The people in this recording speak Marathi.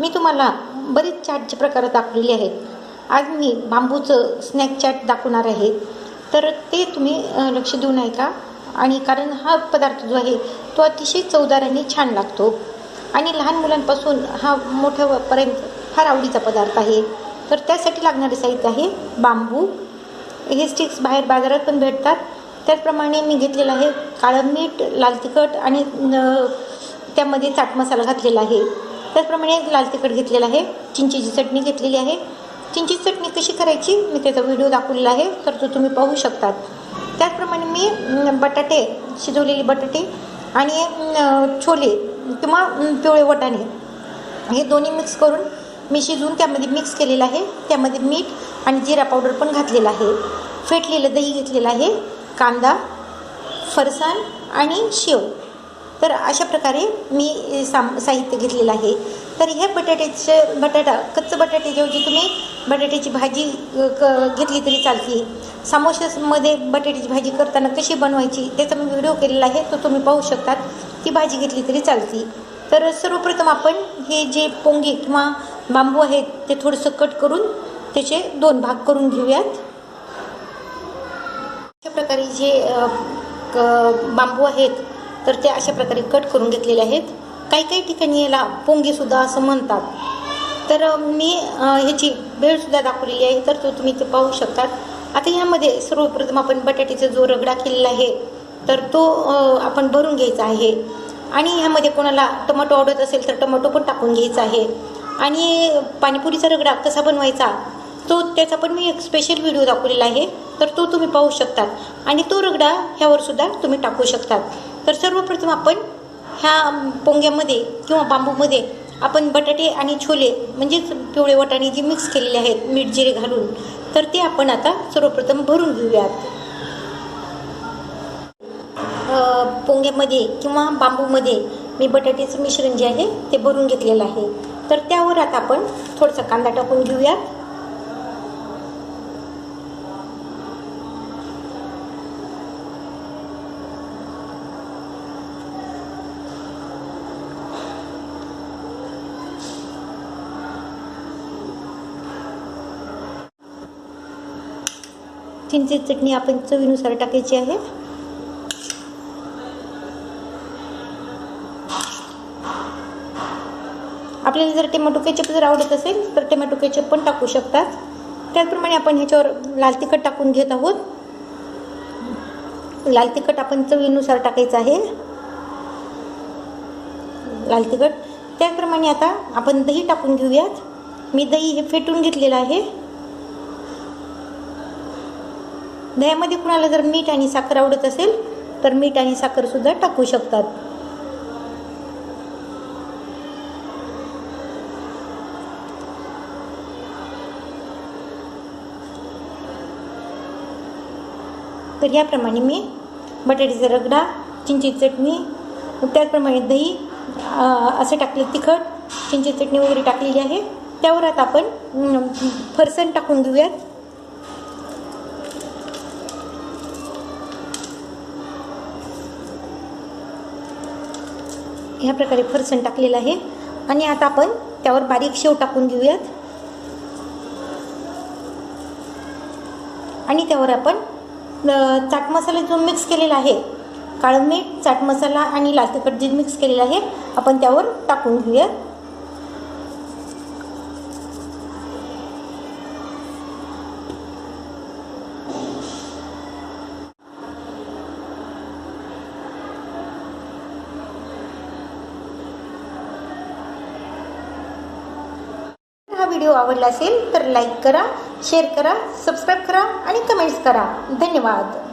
मी तुम्हाला बरेच चाटचे प्रकार दाखवलेले आहेत. आज मी बांबूचं स्नॅक चाट दाखवणार आहे. तर ते तुम्ही लक्ष देऊन ऐका आणि कारण हा पदार्थ जो आहे तो अतिशय चवदार आणि छान लागतो. आणि लहान मुलांपासून हा मोठ्यापर्यंत फार आवडीचा पदार्थ आहे. तर त्यासाठी लागणारे साहित्य आहे बांबू. हे स्टिक्स बाहेर बाजारात पण भेटतात. त्याचप्रमाणे मी घेतलेलं आहे काळं मीठ लाल तिखट आणि त्यामध्ये चाट मसाला घातलेला आहे. त्याचप्रमाणे लाल तिखट घेतलेलं आहे चिंचेची चटणी घेतलेली आहे. चिंचेची चटणी कशी करायची? मी त्याचा व्हिडिओ दाखवलेला आहे तर तो तुम्ही पाहू शकतात. त्याचप्रमाणे मी बटाटे शिजवलेले बटाटे आणि छोले किंवा पिवळे वटाणे हे दोन्ही मिक्स करून मी शिजवून त्यामध्ये मिक्स केलेलं आहे. त्यामध्ये मीठ आणि जिरा पावडर पण घातलेलं आहे. फेटलेलं दही घेतलेलं आहे कांदा फरसाण आणि शेव. तर अशा प्रकारे मी साम साहित्य घेतलेलं आहे. तर ह्या बटाट्याचे बटाटा कच्चं बटाट्याऐवजी तुम्ही बटाट्याची भाजी क घेतली तरी चालते सामोशामध्ये बटाट्याची भाजी करताना कशी बनवायची त्याचा मी व्हिडिओ केलेला आहे तो तुम्ही पाहू शकतात. ती भाजी घेतली तरी चालते. तर सर्वप्रथम आपण हे जे पोंगे किंवा बांबू आहेत ते थोडंसं कट करून त्याचे दोन भाग करून घेऊयात. अशा प्रकारे जे क- बांबू आहेत तर ते अशा प्रकारे कट करून घेतलेले आहेत. काही काही ठिकाणी याला पोंगेसुद्धा असं म्हणतात. तर मी ह्याची भेळसुद्धा दाखवलेली आहे तर तो तुम्ही ते पाहू शकतात. आता ह्यामध्ये सर्वप्रथम आपण बटाट्याचा जो रगडा केलेला आहे तर तो आपण भरून घ्यायचा आहे. आणि ह्यामध्ये कोणाला टोमॅटो आवडत असेल तर टोमॅटो पण टाकून घ्यायचा आहे. आणि पाणीपुरीचा रगडा कसा बनवायचा तो त्याचा पण मी एक स्पेशल व्हिडिओ दाखवलेला आहे. तर तो तुम्ही पाहू शकतात. आणि तो रगडा ह्यावर सुद्धा तुम्ही टाकू शकतात. तर सर्वप्रथम आपण ह्या पोंग्यामध्ये किंवा बांबूमध्ये आपण बटाटे आणि छोले म्हणजेच पिवळे वटाणे जे मिक्स केलेले आहेत मीठ जिरे घालून तर ते आपण आता सर्वप्रथम भरून घेऊयात. पोंग्यामध्ये किंवा बांबूमध्ये मी बटाट्याचं मिश्रण जे आहे ते भरून घेतलेलं आहे. तर त्यावर आता आपण थोडासा कांदा टाकून घेऊयात. चिंचेची चटणी आपण चवीनुसार टाकायची आहे. आपल्याला जर टोमॅटो केचप जर आवडत असेल तर टोमॅटो केचप पण टाकू शकतात. त्याचप्रमाणे आपण ह्याच्यावर लाल तिखट टाकून घेत आहोत. लाल तिखट आपण चवीनुसार टाकायचं आहे. लाल तिखट. त्याचप्रमाणे आता आपण दही टाकून घेऊयात. मी दही हे फेटून घेतलेलं आहे. दह्यामध्ये कुणाला जर मीठ आणि साखर आवडत असेल तर मीठ आणि साखरसुद्धा टाकू शकतात. तर याप्रमाणे मी बटाट्याचा रगडा चिंची चटणी त्याचप्रमाणे दही असं टाकले तिखट चिंची चटणी वगैरे टाकलेली आहे. त्यावर आता आपण फरसण टाकून घेऊयात. ह्या प्रकारे फरसण टाकलेलं आहे. आणि आता आपण त्यावर बारीक शेव टाकून घेऊयात. आणि त्यावर आपण चाट मसाला जो मिक्स केलेला आहे काळं मीठ चाट मसाला आणि लाल तिखट जे मिक्स केलेलं आहे आपण त्यावर टाकून घेऊयात हा व्हिडिओ आवडला असेल तर लाईक करा शेअर करा सबस्क्राईब करा आणि कमेंट्स करा. धन्यवाद.